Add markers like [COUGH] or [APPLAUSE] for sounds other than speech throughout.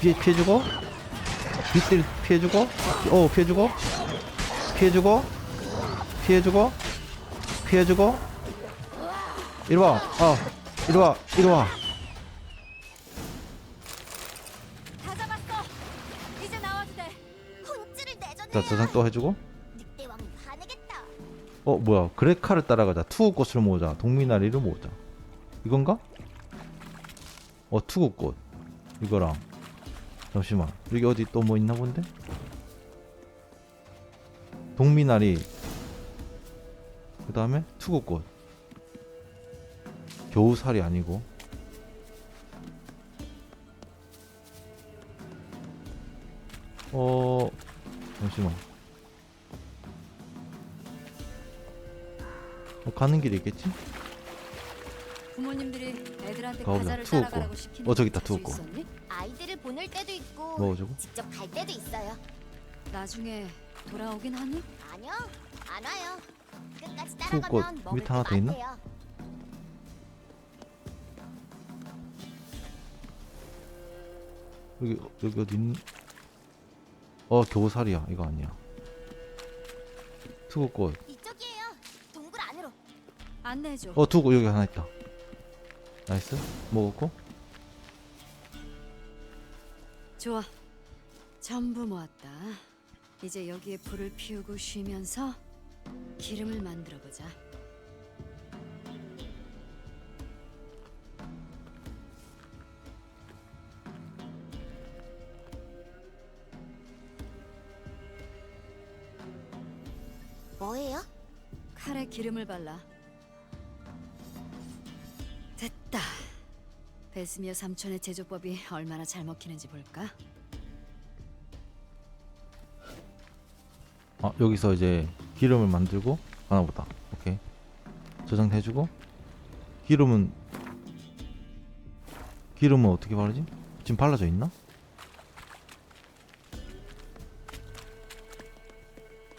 피해, 피해주고 빗질 피해주고 어 피해주고 피해주고 피해주고 피해주고. 이리와 어 이리와 이리와. 자 저장 또 해주고. 어 뭐야. 그레카를 따라가자. 투구꽃을 모으자. 동미나리를 모으자. 이건가? 어 투구꽃. 이거랑 잠시만. 여기 어디 또 뭐 있나 본데? 동미나리. 그 다음에 투구꽃. 겨우살이 아니고. 어 잠시만. 어, 가는 길이 있겠지? 부모님들이 애들한테. 과자를 투우고. 따라가라고 시키는 어, 저기 있다, 자주 투우고. 있었니? 아이들을 보낼 때도 있고 먹어주고 직접 갈 때도 있어요. 나중에 돌아오긴 하니? 아니요, 안 와요. 끝까지 따라가면 먹을 밑에 하나 게더 있나? 많대요. 여기 여기 어디 있니? 어 겨우살이야 이거 아니야 투구꽃 이쪽이에요. 동굴 안으로. 안내해줘. 어 투구 여기 하나 있다 나이스 먹었고 좋아. 전부 모았다. 이제 여기에 불을 피우고 쉬면서 기름을 만들어 보자. 뭐예요? 칼에 기름을 발라. 됐다. 베스미어 삼촌의 제조법이 얼마나 잘 먹히는지 볼까? 아 여기서 이제 기름을 만들고 하나보다 오케이 저장해주고 기름은 기름은 어떻게 바르지? 지금 발라져 있나?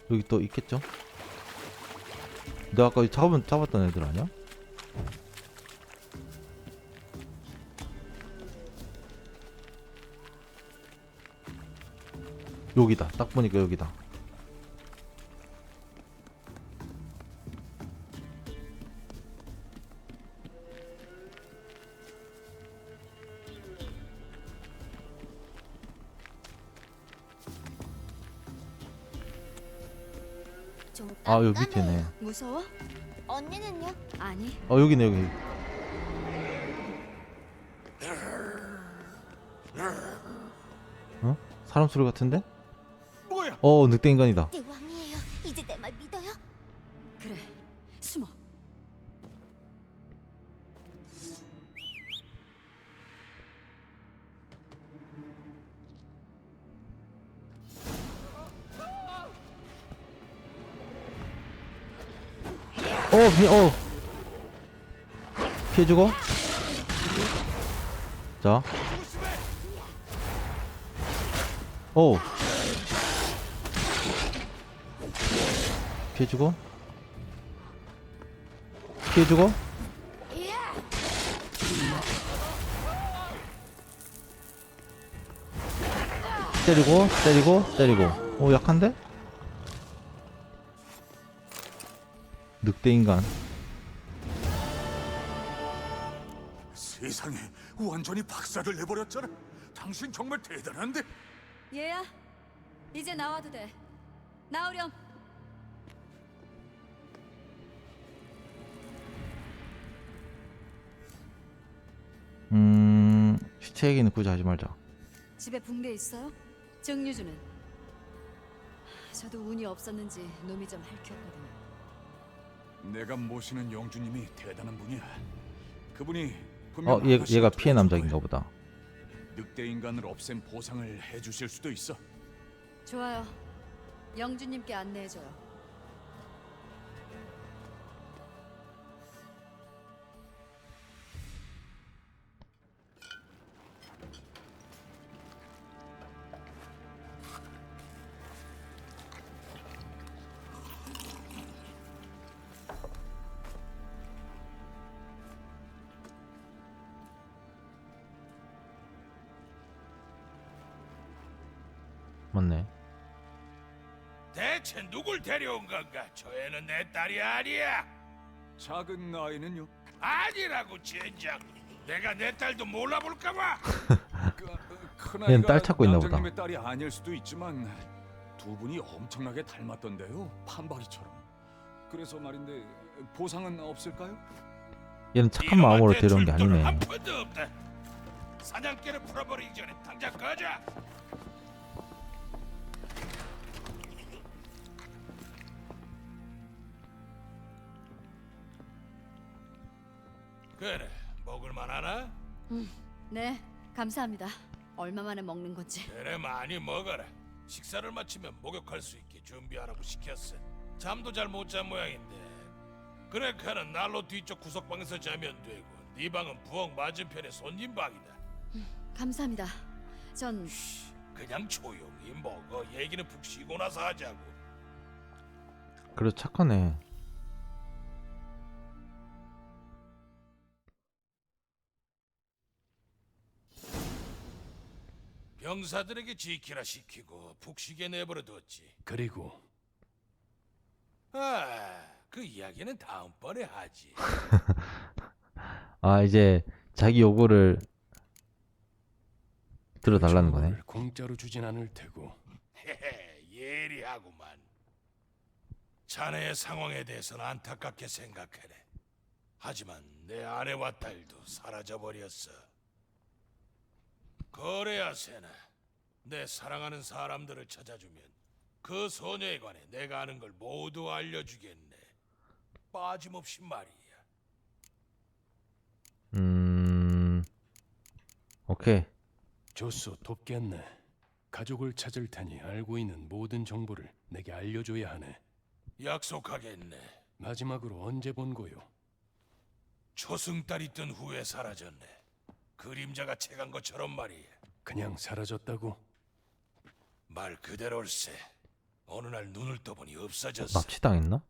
여기 또 있겠죠? 내가 아까 잡은, 잡았던 애들 아니야? 여기다 딱 보니까 여기다 좀 아 여기. 밑에네 무서워? 언니는요? 아니. 어 여기네 여기 어? 사람 소리 같은데? 어 늑대 인간이다 내 왕이에요. 이제 내 말 믿어요? 그래. 숨어. 어 미, 어 피해 주고 자 오. 피해주고 피해주고 때리고 때리고 때리고 오 약한데? 늑대 인간 세상에 완전히 박살을 내버렸잖아. 당신 정말 대단한데. 얘야. 이제 나와도 돼. 나오렴. 시체 얘기는 굳이 하지 말자 집에 붕대 있어요? 정유주는? 저도 운이 없었는지 놈이 좀 핥혔거든요. 내가 모시는 영주님이 대단한 분이야. 그분이 분명 어 얘, 하나씩 얘가 피해 도와줄 남자인가 거야. 보다 늑대 인간을 없앤 보상을 해주실 수도 있어. 좋아요. 영주님께 안내해줘요. 맞네. 대체 누굴 데려온 건가? 저 애는 내 딸이 아니야. 작은 아이는요? 아니라고 젠장. 내가 내 딸도 몰라볼까봐. 큰 얘는 아이가 딸 찾고 있나 보다. 난장님의 딸이 아닐 수도 있지만 두 분이 엄청나게 닮았던데요. 판박이처럼. 그래서 말인데 보상은 없을까요? 얘는 착한 마음으로 데려온 게 아니네. 한 푼도 없다. 사냥개를 풀어버리기 전에 당장 꺼져. 그래, 먹을만 하나? 네, 감사합니다. 얼마 만에 먹는 건지. 그래 많이 먹어라. 식사를 마치면 목욕할 수 있게 준비하라고 시켰어. 잠도 잘 못 잔 모양인데. 그래 카는 난로 뒤쪽 구석방에서 자면 되고 네 방은 부엌 맞은편의 손님 방이다. 감사합니다. 전 그냥 조용히 먹어. 얘기는 푹 쉬고 나서 하자고. 그래 착하네. 병사들에게 지키라 시키고 푹 쉬게 내버려 뒀지. 그리고 아, 그 이야기는 다음번에 하지. [LAUGHS] 아 이제 자기 요구를 들어달라는 거네. 정보를 공짜로 주진 않을 테고 헤헤, 예리하구만. 자네의 상황에 대해서는 안타깝게 생각하네. 하지만 내 아내와 딸도 사라져 버렸어. 그래야 세나. 내 사랑하는 사람들을 찾아주면 그 소녀에 관해 내가 아는 걸 모두 알려주겠네. 빠짐없이 말이야. 음 오케이. 좋소 돕겠네. 가족을 찾을 테니 알고 있는 모든 정보를 내게 알려줘야 하네. 약속하겠네. 마지막으로 언제 본 거요? 초승달이 뜬 후에 사라졌네. 그림자가 채간 것처럼 말이야. 그냥 사라졌다고? 말 그대로일세. 어느 날 눈을 떠보니 없어졌어. 납치당했나?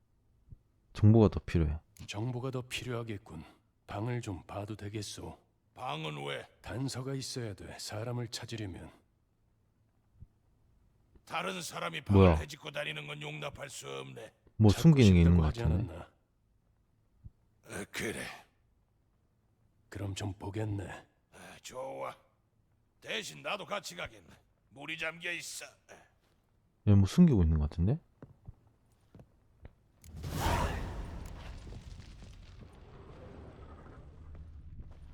정보가 더 필요해. 정보가 더 필요하겠군. 방을 좀 봐도 되겠소. 방은 왜 단서가 있어야 돼. 사람을 찾으려면 다른 사람이 방을 뭐야? 해집고 다니는 건 용납할 수 없네. 뭐 찾고 숨기는 게 있는 싶다고 것 하지 같은데. 않았나? 어, 그래, 그럼 좀 보겠네. 아, 좋아. 대신 나도 같이 가겠네. 물이 잠겨 있어. 얘뭐 숨기고 있는 것 같은데?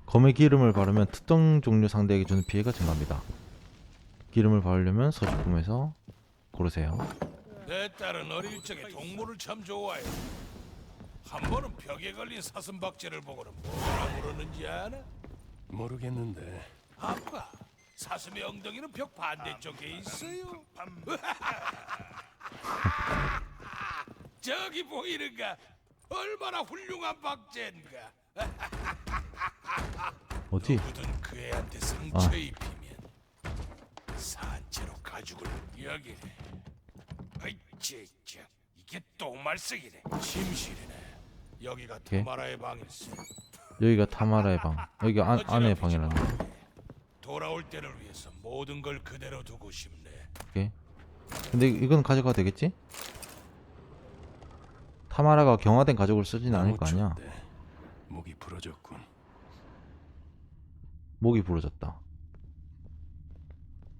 검의 기름을 바르면 특정 종류 상대에게 주는 피해가 증가합니다. 기름을 바르려면 서식품에서 고르세요. 내 딸은 어릴 적에 동물을 참 좋아해. 한 번은 벽에 걸린 사슴 박쥐를 보고는 뭐라 물었는지 아나? 모르겠는데 아빠, 사슴의 엉덩이는 벽 반대쪽에 있어요. [LAUGHS] 저기 보이는가? 얼마나 훌륭한 박제인가? [LAUGHS] 어디? 누구든 그 애한테 상처 입히면 산채로 가죽을 여기래. 아이 진짜 이게 똥말쓰기네. 침실이네. 여기가 오케이. 타마라의 방일세. 여기가 타마라의 방. 여기가 안, 아내의 방이라는 거. 돌아올 때를 위해서 모든 걸 그대로 두고 싶네. 오케이. 근데 이건 가져가도 되겠지? 타마라가 경화된 가죽을 쓰진 않을 거 아니야. 목이 부러졌군. 목이 부러졌다.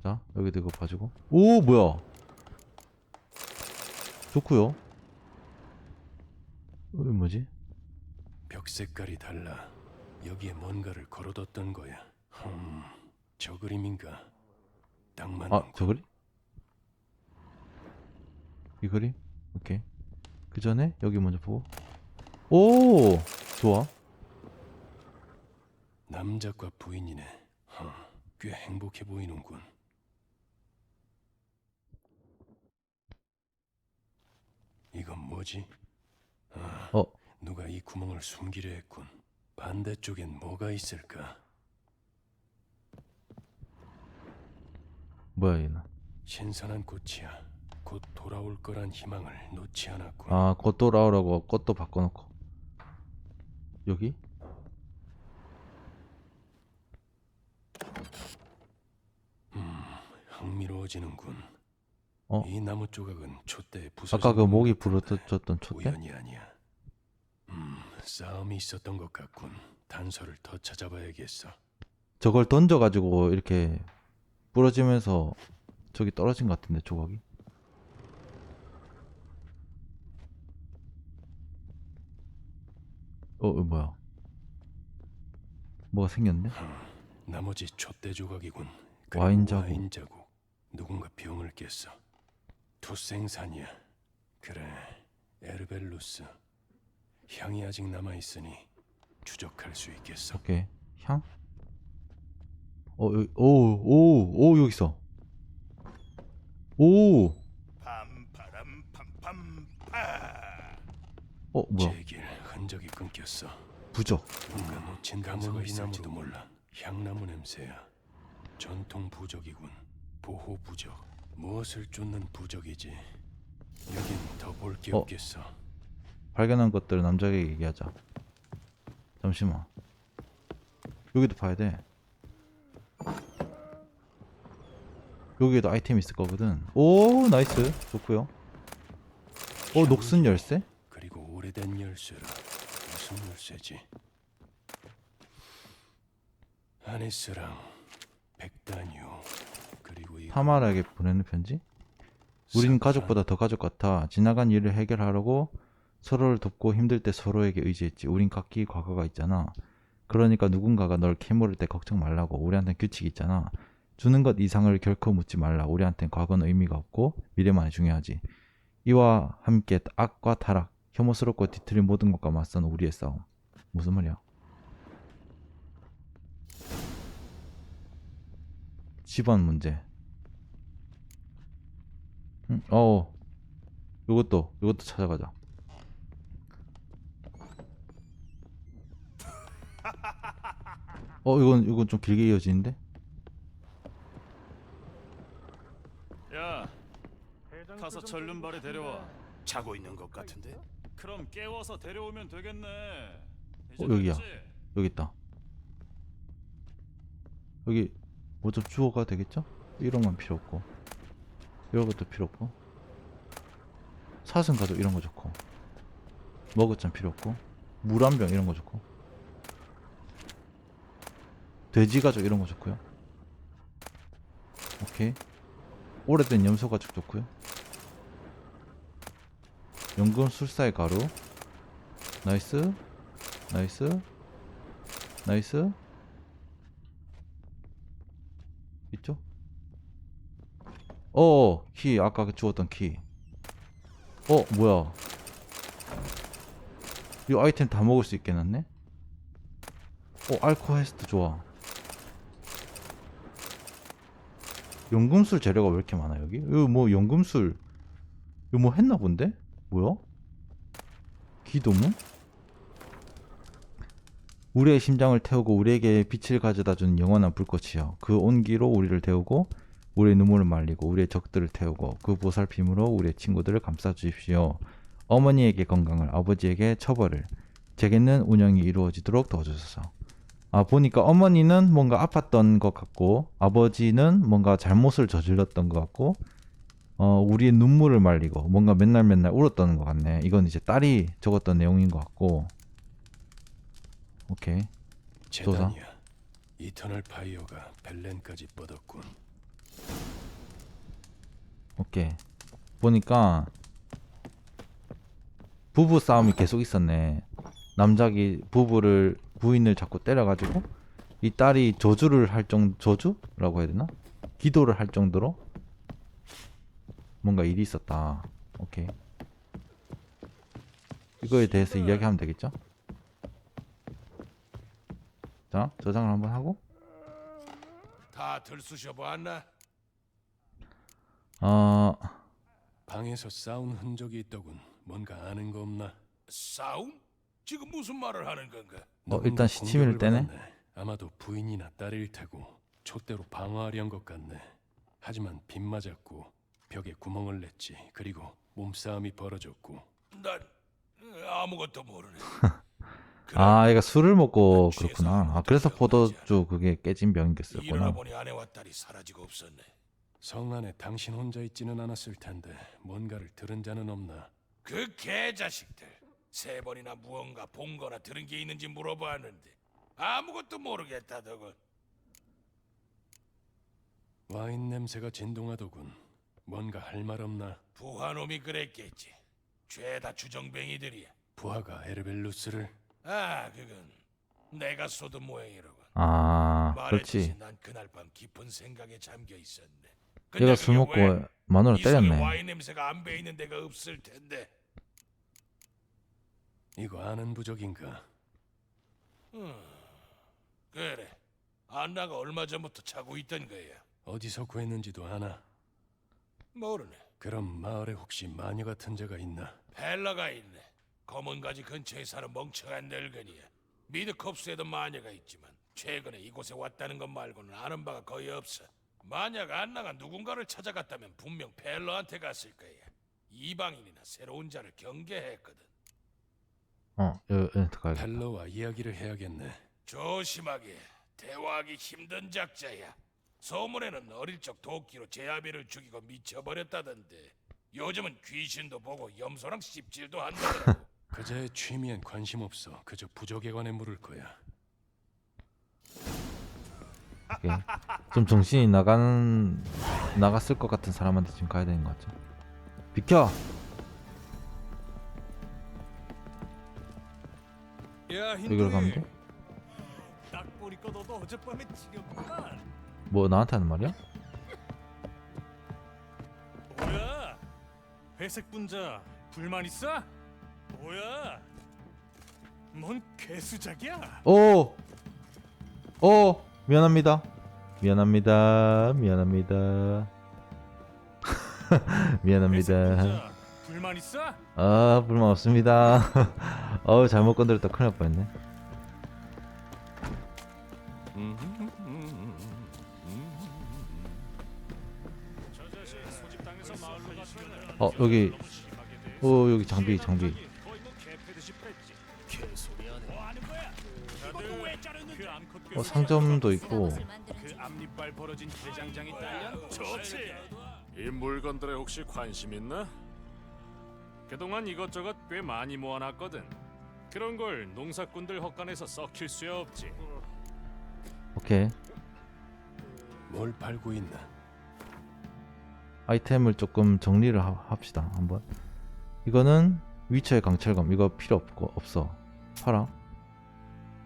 자, 여기도 이거 봐주고. 오, 뭐야? 좋구요. 이거 뭐지? 벽 색깔이 달라. 여기에 뭔가를 걸어뒀던 거야. 흠, 저 그림인가? 딱 맞는 아, 거. 저 그림? 이 그림? 오케이. 그 전에 여기 먼저 보고. 오, 좋아. 남작과 부인이네. 흠, 꽤 행복해 보이는군. 이건 뭐지? 아, 어, 누가 이 구멍을 숨기려 했군. 반대쪽엔 뭐가 있을까? 뭐야 얘는? 신선한 꽃이야. 곧 돌아올 거란 희망을 놓지 않았군. 아, 곧 돌아오라고 꽃도 바꿔놓고. 여기? 흥미로워지는군. 어? 이 나무 조각은 촛대에 부서진 아까 그것 목이 부러졌던 촛대? 우연이 아니야. 음, 싸움이 있었던 것 같군. 단서를 더 찾아봐야겠어. 저걸 던져가지고 이렇게 부러지면서 저기 떨어진 것 같은데 조각이 어 이거 뭐야 뭐가 생겼네 나머지 촛대 조각이군. 와인 자국. 와인 자국. 누군가 병을 깼어. 투생산이야. 그래, 에르벨루스. 향이 아직 남아 있으니 추적할 수 있겠어. 오케이 향? 어 여기 오 오 오 여기 있어 오! 팜파람 팜팜파. 어 뭐야 제길 흔적이 끊겼어. 부적 뭔가 놓친 단서가 있을지도 몰라. 향나무 냄새야. 전통 부적이군. 보호 부적. 무엇을 쫓는 부적이지? 여긴 더 볼 게 어? 없겠어. 발견한 것들을 남자에게 얘기하자 잠시만 여기도 봐야 돼 여기에도 아이템 있을 거거든 오 나이스 좋고요 어 녹슨 열쇠? 그리고 오래된 열쇠라. 무슨 열쇠지? 아니스랑 백단유 그리고 이 타마라에게 보내는 편지? 우린 가족보다 더 가족 같아. 지나간 일을 해결하려고 서로를 돕고 힘들 때 서로에게 의지했지. 우린 각기 과거가 있잖아. 그러니까 누군가가 널 캐물을 때 걱정 말라고. 우리한텐 규칙이 있잖아. 주는 것 이상을 결코 묻지 말라. 우리한텐 과거는 의미가 없고 미래만이 중요하지. 이와 함께 악과 타락, 혐오스럽고 뒤틀린 모든 것과 맞선 우리의 싸움. 무슨 말이야? 집안 문제. 응? 어. 요것도 요것도 찾아가자. 어 이건 이건 좀 길게 이어지는데? 야, 가서 전륜발에 데려와. 자고 있는 것 같은데. 그럼 깨워서 데려오면 되겠네. 이제 어, 여기야. 됐지? 여기 있다. 여기 뭐좀 주워가 되겠죠? 이런 건 필요 없고 이런 것도 필요 없고 사슴 가죽 이런 거 좋고 머그잔 필요 없고 물 한 병 이런 거 좋고 돼지 가죽 이런 거 좋고요. 오케이 오래된 염소 가죽 좋고요. 연금 술사의 가루 나이스 나이스 나이스 있죠? 어, 키 아까 그 주웠던 키. 어, 뭐야? 이 아이템 다 먹을 수 해놨네? 어, 알코헤스트 좋아. 연금술 재료가 왜 이렇게 많아 여기? 이거 뭐 연금술 이거 뭐 했나 본데? 뭐야? 기도문? 우리의 심장을 태우고 우리에게 빛을 가져다 주는 영원한 불꽃이여 그 온기로 우리를 태우고 우리의 눈물을 말리고 우리의 적들을 태우고 그 보살핌으로 우리의 친구들을 감싸 주십시오 어머니에게 건강을 아버지에게 처벌을 제게는 운영이 이루어지도록 도와주소서 아 보니까 어머니는 뭔가 아팠던 것 같고 아버지는 뭔가 잘못을 저질렀던 것 같고 어 우리의 눈물을 말리고 뭔가 맨날 맨날 울었던 것 같네 이건 이제 딸이 적었던 내용인 것 같고 오케이 조사. 재단이야. 이터널 파이어가 벨렌까지 뻗었군. 오케이 보니까 부부 싸움이 계속 있었네 남작이 부부를 부인을 자꾸 때려가지고 이 딸이 저주를 할 정도 저주라고 해야 되나 기도를 할 정도로 뭔가 일이 있었다 오케이 이거에 대해서 이야기하면 되겠죠 자 저장을 한번 하고 다 들쑤셔 보았나? 어 방에서 싸운 흔적이 있더군. 뭔가 아는 거 없나? 싸움? 지금 무슨 말을 하는 건가? 어, 일단 시치미를 떼네. 받았네. 아마도 부인이나 딸일 테고 촛대로 방어하려는 것 같네. 하지만 빗 맞았고 벽에 구멍을 냈지. 그리고 몸싸움이 벌어졌고 난 어, 아무것도 모르네. [LAUGHS] 아, 얘가 술을 먹고 취해서 그렇구나. 아, 그래서 포도주 그게 깨진 병이 일어나. 보니 아내와 딸이 사라지고 없었네. 성 안에 당신 혼자 있지는 않았을 텐데 뭔가를 들은 자는 없나? 그 개자식들 세 번이나 무언가 본 거나 들은 게 있는지 물어봤는데 아무것도 모르겠다더군. 와인 냄새가 진동하더군. 뭔가 할 말 없나? 부하놈이 그랬겠지. 죄다 주정뱅이들이야. 부하가 에르벨루스를 아, 그건 내가 쏟은 모양이로군. 아 그렇지 난 그날 밤 깊은 생각에 잠겨 있었네. 얘가 술 먹고 마누라 때렸네 와인 냄새가 안 배이는 데가 없을 텐데. 이거 아는 부적인가? 음, 그래. 안나가 얼마 전부터 자고 있던 거야. 어디서 구했는지도 아나? 모르네. 그럼 마을에 혹시 마녀 같은 자가 있나? 벨라가 있네. 검은 가지 근처에 사는 멍청한 늙은이야. 미드컵스에도 마녀가 있지만 최근에 이곳에 왔다는 것 말고는 아는 바가 거의 없어. 만약 안나가 누군가를 찾아갔다면 분명 벨러한테 갔을 거야. 이방인이나 새로운 자를 경계했거든. 어 여기 가야겠다 벨러와 이야기를 해야겠네. 조심하게. 대화하기 힘든 작자야. 소문에는 어릴 적 도끼로 제아비를 죽이고 미쳐버렸다던데. 요즘은 귀신도 보고 염소랑 씹질도 한다더라고. [LAUGHS] 그자의 취미엔 관심 없어. 그저 부적에 관해 물을 거야. 오케이. 좀 정신이 나가는 나갔을 것 같은 사람한테 지금 가야 되는 것 같죠 비켜 여기로 가면 돼? 딱 보니까 너도 어젯밤에 지겹구만. 뭐 나한테 하는 말이야? 뭐야? 회색 분자 불만 있어? 뭐야? 뭔 괴수작이야? 오! 오! 미안합니다. 미안합니다. 미안합니다. [LAUGHS] 회색 미안합니다. 분자 불만 있어? 아, 불만 없습니다. [LAUGHS] 어우, 잘못 건드렸다 큰일 날 뻔했네. 어, 여기. 오, 여기 장비, 장비. 어, 상점도 있고. 이 물건들에 혹시 관심 있나? 그동안 이것저것 꽤 많이 모아놨거든. 그런 걸 농사꾼들 헛간에서 썩힐 수 없지. 오케이. 뭘 팔고 있나? 아이템을 조금 정리를 하, 합시다. 한번. 이거는 위쳐의 강철검. 이거 필요 없고 없어. 팔아.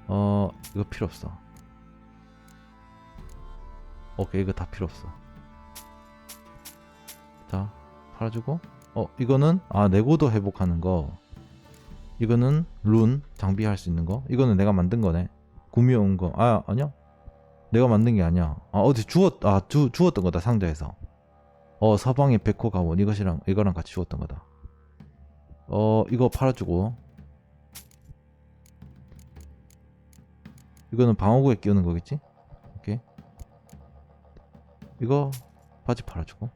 어, 이거 필요 없어. 오케이, 이거 다 필요 없어. 자, 팔아주고. 어, 이거는 아 내고도 회복하는 거. 이거는 룬 장비 할 수 있는 거. 이거는 내가 만든 거네. 구미온 거. 아, 아니야. 내가 만든 게 아니야. 아, 어디 주웠 아, 주 주웠던 거다 상자에서. 어 서방의 백호 가원 이것이랑 이거랑 같이 주었던 거다 어 이거 팔아주고 이거는 방어구에 끼우는 거겠지 오케이 이거 바지 팔아주고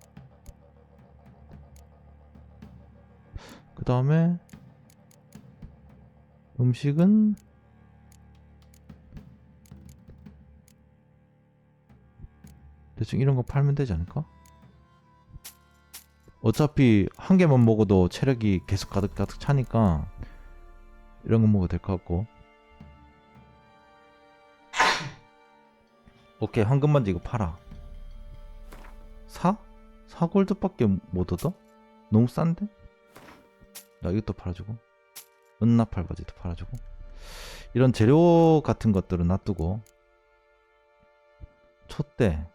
그 다음에 음식은 대충 이런 거 팔면 되지 않을까? 어차피 한 개만 먹어도 체력이 계속 가득 가득 차니까 이런 거 먹어도 될 것 같고 오케이 황금반지 이거 팔아 사? 4골드밖에 못 얻어? 너무 싼데? 나 이것도 팔아주고 은나팔 바지도 팔아주고. 이런 재료 같은 것들은 놔두고. 촛대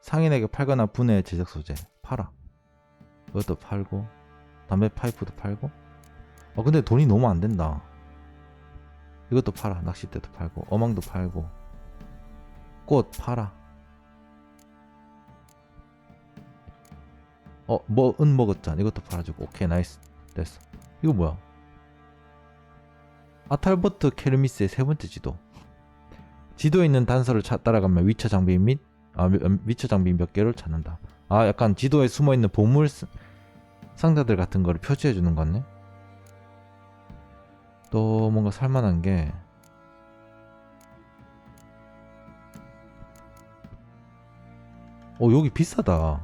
상인에게 팔거나 분해 제작 소재 팔아. 이것도 팔고 담배 파이프도 팔고. 어 근데 돈이 너무 안 된다. 이것도 팔아. 낚싯대도 팔고 어망도 팔고. 꽃 팔아. 어뭐 은 먹었잖아. 이것도 팔아주고. 오케이 나이스. 됐어. 이거 뭐야 아탈버트 케르미스의 세 번째 지도. 지도에 있는 단서를 찾 따라가면 위쳐 장비 및 아, 미- 음, 위쳐 장비 몇 개를 찾는다. 아 약간 지도에 숨어 있는 보물 스- 상자들 같은 거를 표시해 주는 거네. 또 뭔가 살만한 게 어, 여기 비싸다.